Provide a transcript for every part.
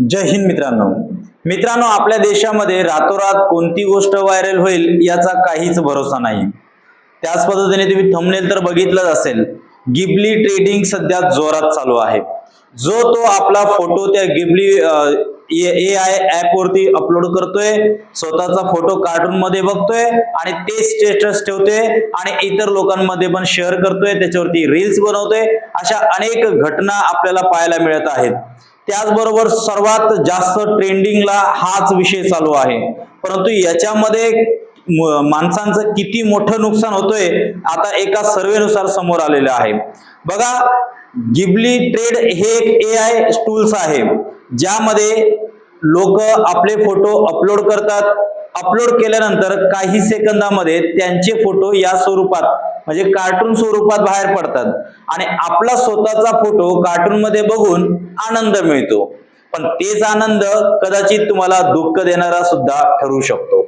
जय हिंद मित्रांनो. मित्रांनो आपल्या देशामध्ये रातोरात कोणती गोष्ट व्हायरल होईल याचा काहीच भरोसा नाही. त्याच पद्धतीने तुम्ही थंबनेल तर बघितलंच असेल. गिबली ट्रेडिंग सध्या जोरात चालू आहे. जो तो आपला फोटो त्या गिबली ए आय ऍप वरती अपलोड करतोय स्वतःचा फोटो कार्टून मध्ये बघतोय आणि ते स्टेटस ठेवतोय आणि इतर लोकांमध्ये पण शेअर करतोय त्याच्यावरती रील्स बनवतोय. अशा अनेक घटना आपल्याला पाहायला मिळत आहेत. त्याचबरोबर सर्वात जास्त ट्रेंडिंगला हाच विषय चालू आहे. परंतु याच्यामध्ये म- माणसांचं किती मोठं नुकसान होतोय आता एका सर्वेनुसार समोर आलेलं आहे. बघा गिबली ट्रेड हे एक ए आय टूल्स आहे. ज्यामध्ये लोक आपले फोटो अपलोड करतात. अपलोड केल्यानंतर काही सेकंदामध्ये त्यांचे फोटो या स्वरूपात म्हणजे कार्टून स्वरूपात बाहेर पडतात. आणि आपला स्वतःचा फोटो कार्टून मध्ये बघून आनंद मिळतो. पण तेच आनंद कदाचित तुम्हाला दुःख देणारा सुद्धा ठरू शकतो.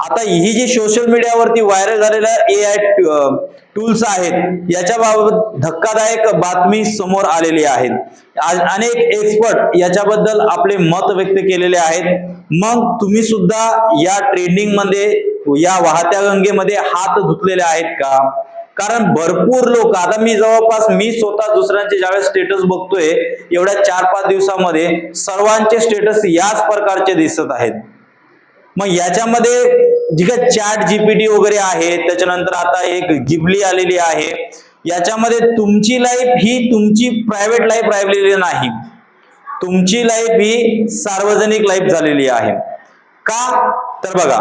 आता ही जी सोशल मीडियावरती व्हायरल झालेल्या ए आय टूल्स आहेत याच्या बाबत धक्कादायक बातमी समोर आलेली आहेत. आज अनेक एक्सपर्ट याच्याबद्दल आपले मत व्यक्त केलेले आहेत. मग तुम्ही सुद्धा या ट्रेंडिंगमध्ये या वाहत्या गंगेमध्ये हात धुतलेले आहेत का? कारण भरपूर लोक आता मी जवळपास मी स्वतः दुसऱ्यांचे ज्यावेळेस स्टेटस बघतोय एवढ्या चार पाच दिवसामध्ये सर्वांचे स्टेटस याच प्रकारचे दिसत आहेत. मग याच्यामध्ये जी काय चॅट जीपीटी वगैरे आहे त्याच्यानंतर आता एक गिबली आलेली आहे. याच्यामध्ये तुमची लाईफ ही तुमची प्रायव्हेट लाईफ राहिलेली नाही. तुमची लाईफ ही सार्वजनिक लाईफ झालेली आहे. का? तर बघा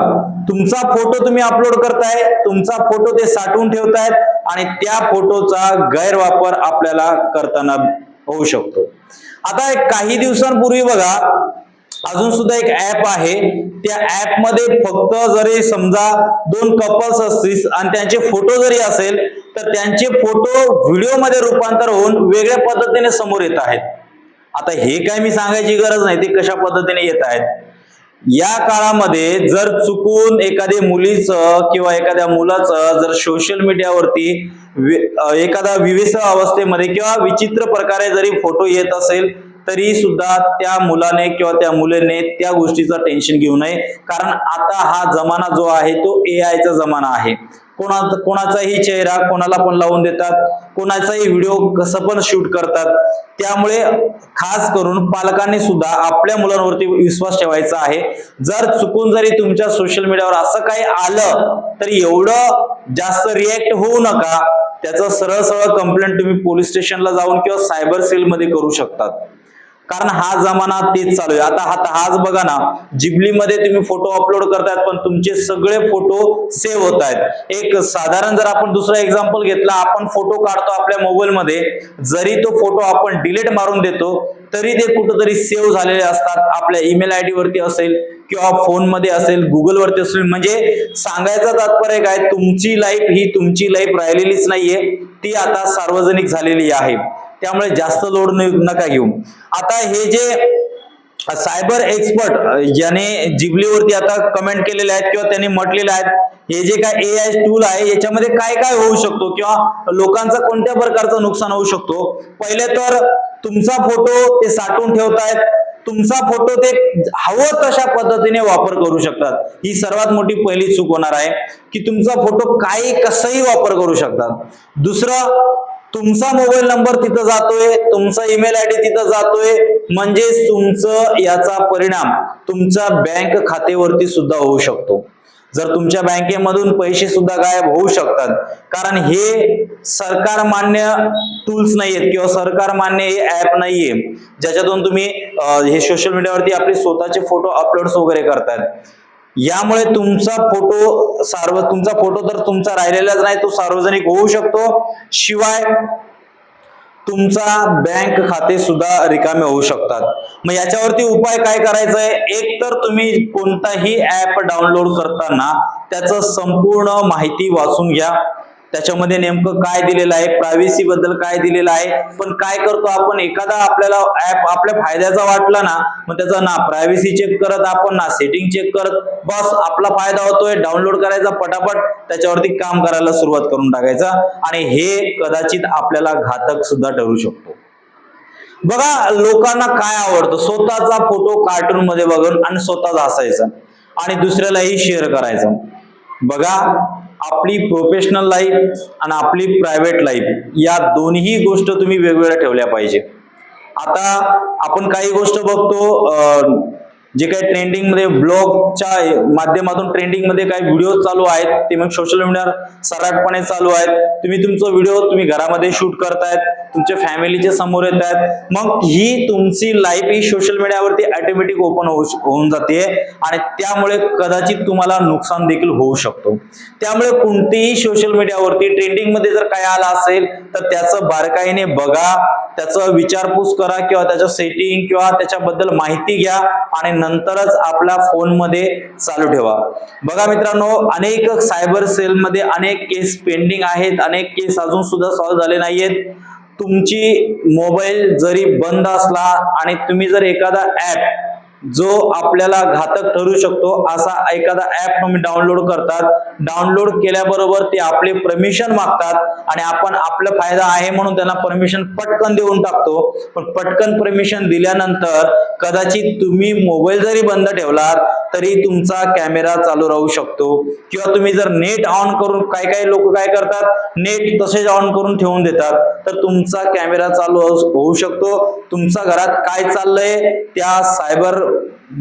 तुमचा फोटो तुम्ही अपलोड करताय तुमचा फोटो ते साठवून ठेवतायत आणि त्या फोटोचा गैरवापर आपल्याला करताना होऊ शकतो. आता काही दिवसांपूर्वी बघा अजून सुद्धा एक ऍप आहे. त्या ऍपमध्ये फक्त जरी समजा दोन कपल्स असतील आणि त्यांचे फोटो जरी असेल तर त्यांचे फोटो व्हिडिओमध्ये रूपांतर होऊन वेगळ्या पद्धतीने समोर येत आहेत. आता हे काय मी सांगायची गरज नाही ते कशा पद्धतीने येत आहेत? या काळामध्ये जर चुकून एखाद्या मुलीचं किंवा एखाद्या मुलाचं जर सोशल मीडियावरती वि- एखादा विवेस अवस्थेमध्ये किंवा विचित्र प्रकारे जरी फोटो येत असेल तरी सुद्धा त्या मुलाने किंवा त्या मुलीने त्या गोष्टीचं टेन्शन घेऊ नये. कारण आता हा जमाना जो आहे तो ए आयचा जमाना आहे. कोणा कोणाचाही चेहरा कोणाला पण लावून देतात कोणाचाही व्हिडिओ कसं पण शूट करतात. त्यामुळे खास करून पालकांनी सुद्धा आपल्या मुलांवरती विश्वास ठेवायचा आहे. जर चुकून जरी तुमच्या सोशल मीडियावर असं काही आलं तर एवढं जास्त रिॲक्ट होऊ नका. त्याचं सरळ सरळ कंप्लेंट तुम्ही पोलीस स्टेशनला जाऊन किंवा सायबर सेलमध्ये करू शकतात. कारण हा जमाना तेच चालू आहे. आता आता हाच बघा ना जिबलीमध्ये तुम्ही फोटो अपलोड करतायत पण तुमचे सगळे फोटो सेव्ह होत आहेत. एक साधारण जर आपण दुसरा एक्झाम्पल घेतला आपण फोटो काढतो आपल्या मोबाईल मध्ये. जरी तो फोटो आपण डिलीट मारून देतो तरी ते कुठंतरी सेव्ह झालेले असतात. आपल्या ईमेल आय डी वरती असेल किंवा फोनमध्ये असेल गुगल वरती असेल. म्हणजे सांगायचं तात्पर्य काय? तुमची लाईफ ही तुमची लाईफ राहिलेलीच नाहीये. ती आता सार्वजनिक झालेली आहे. त्यामुळे जास्त लोड नका घेऊ. आता हे जे सायबर एक्सपर्ट ज्याने जिबलीवरती आता कमेंट केलेले आहेत किंवा त्यांनी म्हटलेले आहेत हे जे काय ए आय टूल आहे याच्यामध्ये काय काय होऊ शकतो किंवा लोकांचं कोणत्या प्रकारचं नुकसान होऊ शकतो? पहिले तर तुमचा फोटो ते साठवून ठेवतायत. तुमचा फोटो ते हवं तशा पद्धतीने वापर करू शकतात. ही सर्वात मोठी पहिली चूक होणार आहे की तुमचा फोटो काही कसंही वापर करू शकतात. दुसरं तुमचा मोबाईल नंबर तिथं जातोय तुमचा ईमेल आय डी तिथं जातोय म्हणजेच तुमचं याचा परिणाम तुमच्या बँक खात्यावरती सुद्धा होऊ शकतो. जर तुमच्या बँकेमधून पैसे सुद्धा गायब होऊ शकतात कारण हे सरकार मान्य टूल्स नाहीयेत किंवा सरकार मान्य हे ऍप नाहीये ज्याच्यातून तुम्ही हे सोशल मीडियावरती आपले स्वतःचे फोटो अपलोड्स वगैरे करतात यामुळे तुमचा फोटो सार्व तुमचा फोटो तर तुमचा राहिलेलाच नाही तो सार्वजनिक होऊ शकतो. शिवाय तुमचा बँक खाते सुद्धा रिकामे होऊ शकतात. मग याच्यावरती उपाय काय करायचा आहे एक तर तुम्ही कोणताही ऍप डाउनलोड करताना त्याचं संपूर्ण माहिती वाचून घ्या. त्याच्यामध्ये नेमकं काय दिलेलं आहे? प्रायव्हसी बद्दल काय दिलेलं आहे? पण काय करतो आपण? एखादा आपल्याला ऍप आपल्या फायद्याचा वाटला ना मग त्याचा ना प्रायव्हसी चेक करत आपण ना सेटिंग चेक करत बस आपला फायदा होतोय डाउनलोड करायचा पटापट त्याच्यावरती काम करायला सुरुवात करून टाकायचा. आणि हे कदाचित आपल्याला घातक सुद्धा ठरू शकतो. बघा लोकांना काय आवडतं? स्वतःचा फोटो कार्टून मध्ये बघून आणि स्वतःच हसायचं आणि दुसऱ्यालाही शेअर करायचं. बघा आपली प्रोफेशनल लाईफ आणि आपली प्रायव्हेट लाईफ या दोन्ही गोष्ट तुम्ही वेगवेगळ्या ठेवल्या पाहिजे. आता आपण काही गोष्ट बघतो जे काही ट्रेंडिंगमध्ये ब्लॉगच्या माध्यमातून ट्रेंडिंगमध्ये काही व्हिडिओ चालू आहेत ते मग सोशल मीडियावर सराटपणे चालू आहेत. तुम्ही तुमचं व्हिडिओ तुम्ही घरामध्ये शूट करतायत. तुमच्या फॅमिलीच्या समोर येत आहेत मग ही तुमची लाईफ ही सोशल मीडियावरती ऑटोमॅटिक ओपन होऊ होऊन जाते. आणि त्यामुळे कदाचित तुम्हाला नुकसान देखील होऊ शकतो. त्यामुळे कोणतेही सोशल मीडियावरती ट्रेंडिंगमध्ये जर काय आलं असेल तर त्याचं बारकाईने बघा. त्याचं विचारपूस करा किंवा त्याचं सेटिंग किंवा त्याच्याबद्दल माहिती घ्या आणि नंतरच आपल्या फोनमध्ये चालू ठेवा. बघा मित्रांनो अनेक सायबर सेलमध्ये अनेक केस पेंडिंग आहेत. अनेक केस अजून सुद्धा सॉल्व्ह झाले नाहीयेत. तुमची मोबाईल जरी बंद असला आणि तुम्ही जर एखादा ऍप जो आपल्याला घातक ठरू शकतो असा एखादा ऍप तुम्ही डाउनलोड करतात डाउनलोड केल्याबरोबर ते आपले परमिशन मागतात आणि आपण आपला फायदा आहे म्हणून त्यांना परमिशन पटकन देऊन टाकतो. पण पटकन परमिशन दिल्यानंतर कदाचित तुम्ही मोबाईल जरी बंद ठेवलात तरी तुमचा कॅमेरा चालू राहू शकतो. किंवा तुम्ही जर नेट ऑन करून काय काय लोक काय करतात नेट तसेच ऑन करून ठेवून देतात. तर तुमचा कॅमेरा चालू होऊ शकतो. तुमचा घरात काय चाललंय? त्या सायबर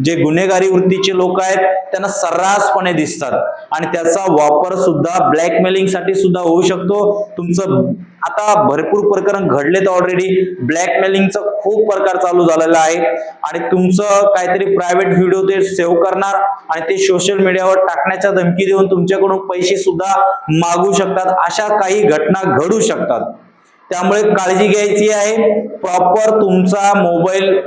जे गुन्हेगारी वृत्तीचे लोक आहेत त्यांना सर्रासपणे दिसतात. आणि त्याचा वापर सुद्धा ब्लॅकमेलिंगसाठी सुद्धा होऊ शकतो. तुमचं आता भरपूर प्रकरण घडलेत ऑलरेडी ब्लॅकमेलिंगचा खूप प्रकार चालू झालेला आहे. आणि तुमचं काहीतरी प्रायव्हेट व्हिडिओ ते सेव्ह करणार आणि ते सोशल मीडियावर टाकण्याच्या धमकी देऊन तुमच्याकडून पैसे सुद्धा मागू शकतात. अशा काही घटना घडू शकतात. त्यामुळे काळजी घ्यायची आहे. प्रॉपर तुमचा मोबाईल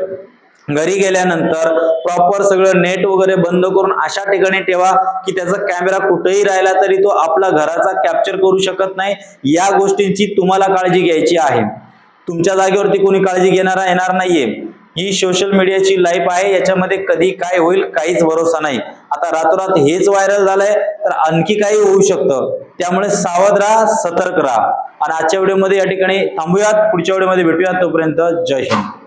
घरी गेल्यानंतर प्रॉपर सगळं नेट वगैरे बंद करून अशा ठिकाणी ठेवा की त्याचा कॅमेरा कुठेही राहिला तरी तो आपला घराचा कॅप्चर करू शकत नाही. या गोष्टींची तुम्हाला काळजी घ्यायची आहे. तुमच्या जागेवरती कोणी काळजी घेणारा येणार नाहीये. ही सोशल मीडियाची लाईफ आहे. याच्यामध्ये कधी काय होईल काहीच भरोसा नाही. आता रातोरात हेच व्हायरल झालंय तर आणखी काही होऊ शकतं. त्यामुळे सावध राहा सतर्क राहा. आणि आजच्या व्हिडिओमध्ये या ठिकाणी थांबूयात. पुढच्या व्हिडिओमध्ये भेटूयात तोपर्यंत जय हिंद.